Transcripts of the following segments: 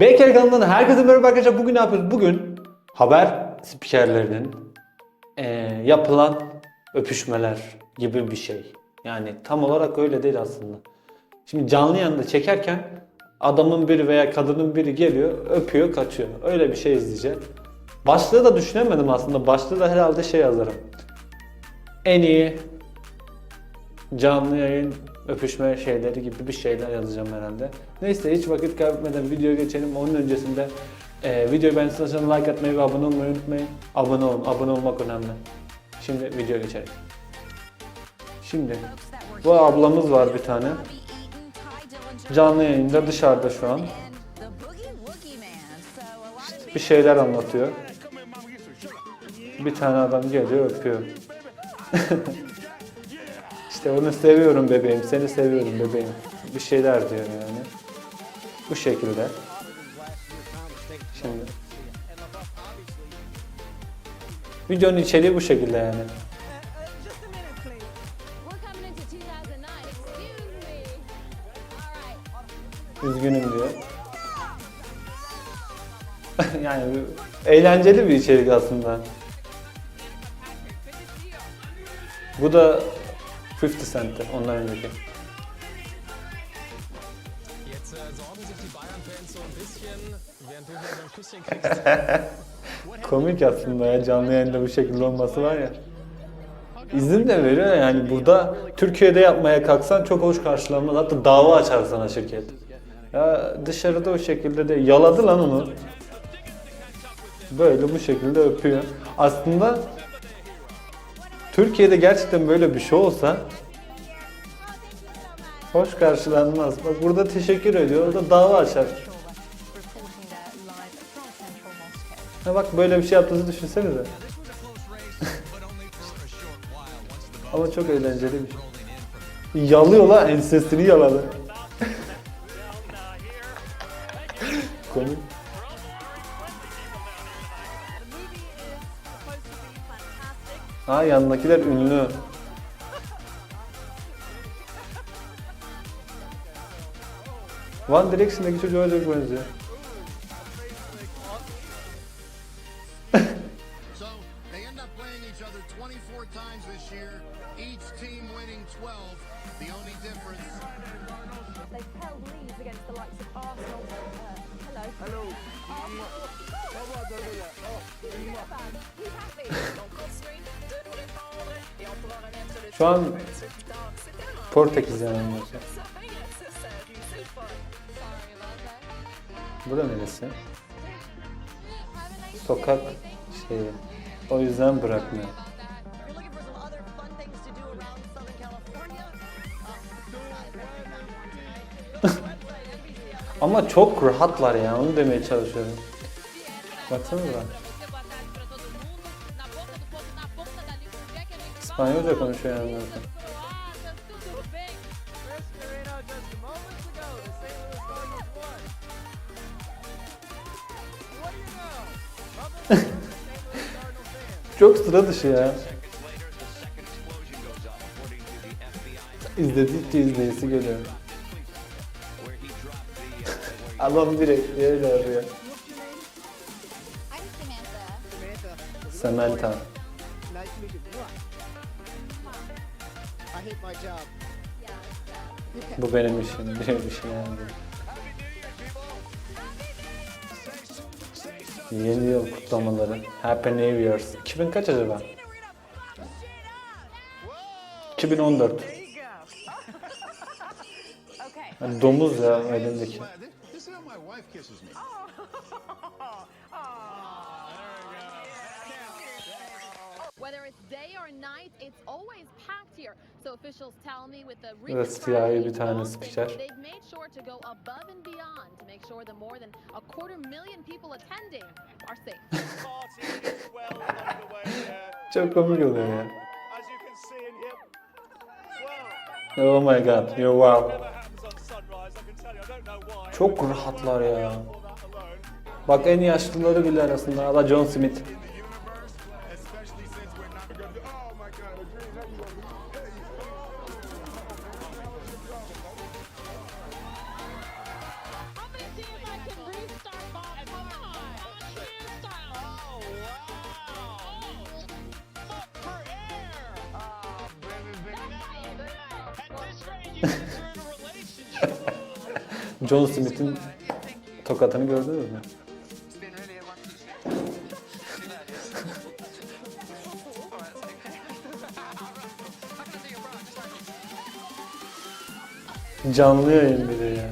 Beyker kanalından herkese merhaba arkadaşlar. Bugün ne yapıyoruz? Bugün haber spikerlerinin eee, yapılan öpüşmeler gibi bir şey. Yani tam olarak öyle değil aslında. Şimdi canlı yayında çekerken adamın biri veya kadının biri geliyor, öpüyor, kaçıyor. Öyle bir şey izleyeceğiz. Başlığı da düşünemedim aslında. Başlığı da herhalde şey yazarım. En iyi canlı yayın öpüşme şeyleri gibi bir şeyler yazacağım herhalde. Neyse hiç vakit kaybetmeden videoya geçelim. Onun öncesinde e, videoyu beğendiyseniz like atmayı ve abone olmayı unutmayın. Abone olun. Abone olmak önemli. Şimdi videoya geçelim. Şimdi bu ablamız var bir tane. Canlı yayında dışarıda şu an. Bir şeyler anlatıyor. Bir tane adam geliyor öpüyor. İşte onu seviyorum bebeğim, seni seviyorum bebeğim. Bir şeyler diyor yani. Bu şekilde. Şimdi. Videonun içeriği bu şekilde yani. Just a minute, please. We're coming into 2009. Excuse me. All right. Üzgünüm diyor. yani eğlenceli bir içerik aslında. Bu da 50 Cent'ti ondan önceki. Äh, kriegst. Komik aslında ya canlı yayında bu şekilde olması var ya. İzin de veriyor yani burada Türkiye'de yapmaya kalksan çok hoş karşılanmaz. Hatta dava açar sana şirket. Ya dışarıda o şekilde de yaladı lan onu. Böyle bu şekilde öpüyor. Aslında Türkiye'de gerçekten böyle bir şey olsa hoş karşılanmaz. Bak burada teşekkür ediyor, orada dava açar. Ha bak böyle bir şey yaptığınızı düşünsenize. Ama çok eğlenceli bir şey. Yalıyor la ensesini yaladı. Ha yanındakiler ünlü. One Direction'daki çocuğa çok benziyor. Şu an Portekiz yanılmıyorsa. Sorry about that. Bu da neresi? Sokak şeyi. O yüzden bırakmıyor. Ama çok rahatlar ya onu demeye çalışıyorum. Baksanıza. İspanyolca konuşuyor yani zaten. Çok sıra dışı ya. İzledikçe izleyisi geliyor. Adam direkt öyle arıyor. Samantha. To meet you. I hate my job. Bu benim işim, benim işim yani. Yeni yıl kutlamaları. Happy New Year's. 2000 kaç acaba? 2014. okay. Yani domuz ya elindeki. Evet, siyahi bir tane spiker. they've made sure to go above and beyond to make sure the more than a quarter million people attending are safe. party is well underway here. Çok komik oluyor ya. Oh my god, yo wow. Çok rahatlar ya. Bak en yaşlıları bile arasında. Ala John Smith. John Smith'in tokatını gördünüz mü? Canlı yayın bir de ya.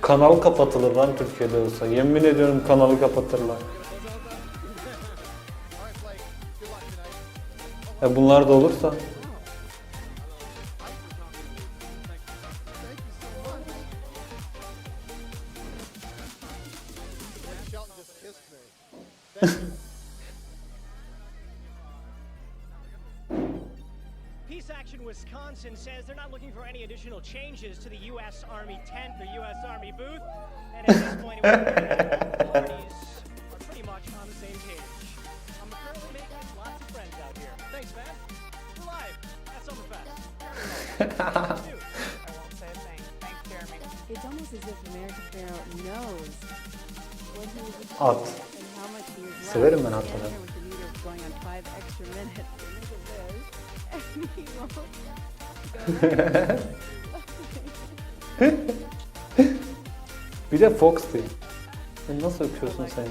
Kanal kapatılır lan Türkiye'de olsa. Yemin ediyorum kanalı kapatırlar. Ya bunlar da olursa. Wisconsin says they're not looking for any additional changes to the U.S. Army tent or U.S. Army booth, and at this point, the parties are pretty much on the same page. At. Severim ben atları. bir de Fox'ti. Nasıl öpüyorsun sen ya?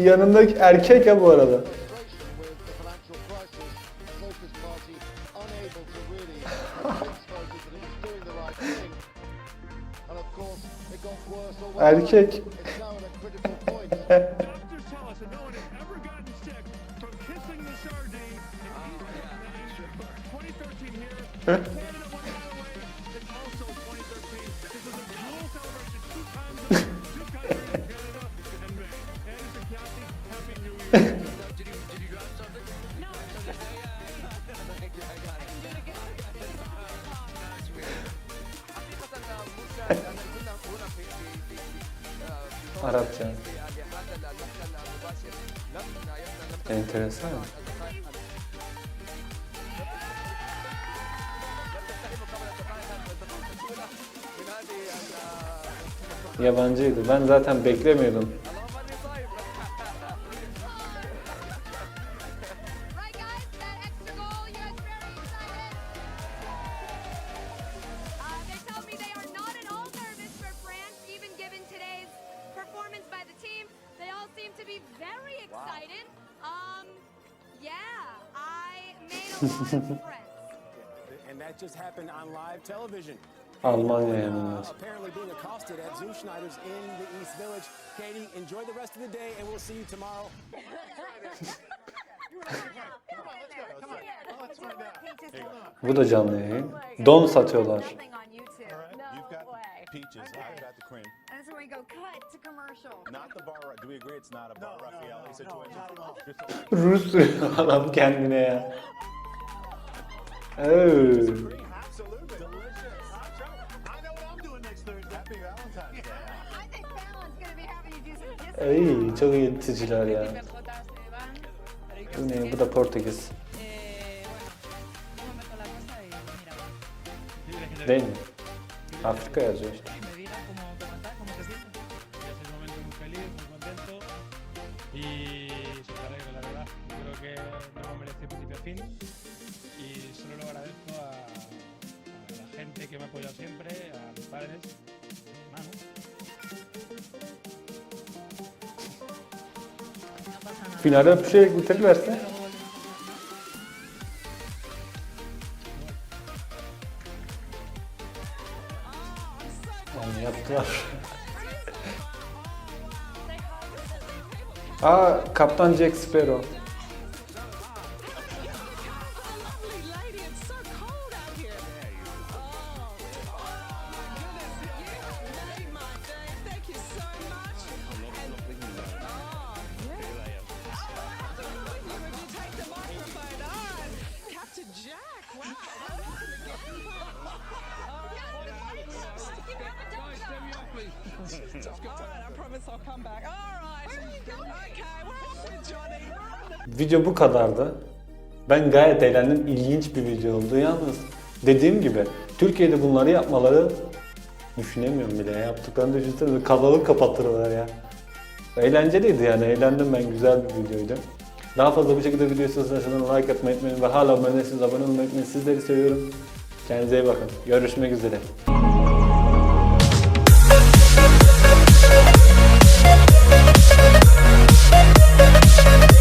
yanındaki erkek ya bu arada. erkek. Enteresan. Yabancıydı. Ben zaten beklemiyordum. Almanya. Bu da canlı yayın. Don satıyorlar. Rus adam kendine ya. Oh. Ay çok yöneticiler ya. Bu ne? Bu da Portekiz. Değil mi? Afrika yazıyor işte. Y se. que me ha apoyado siempre, a mis padres, Finalde öpüşerek bitirirlerse. Onu yaptılar. Aa, Kaptan Jack Sparrow. Video bu kadardı. Ben gayet eğlendim. İlginç bir video oldu. Yalnız dediğim gibi Türkiye'de bunları yapmaları düşünemiyorum bile. ya. Yaptıklarını düşünsene kanalı kapatırlar ya. Eğlenceliydi yani. Eğlendim ben. Güzel bir videoydu. Daha fazla bu şekilde video istiyorsanız like atmayı unutmayın ve hala abone değilseniz abone olmayı unutmayın. Sizleri seviyorum. Kendinize iyi bakın. Görüşmek üzere. Peace.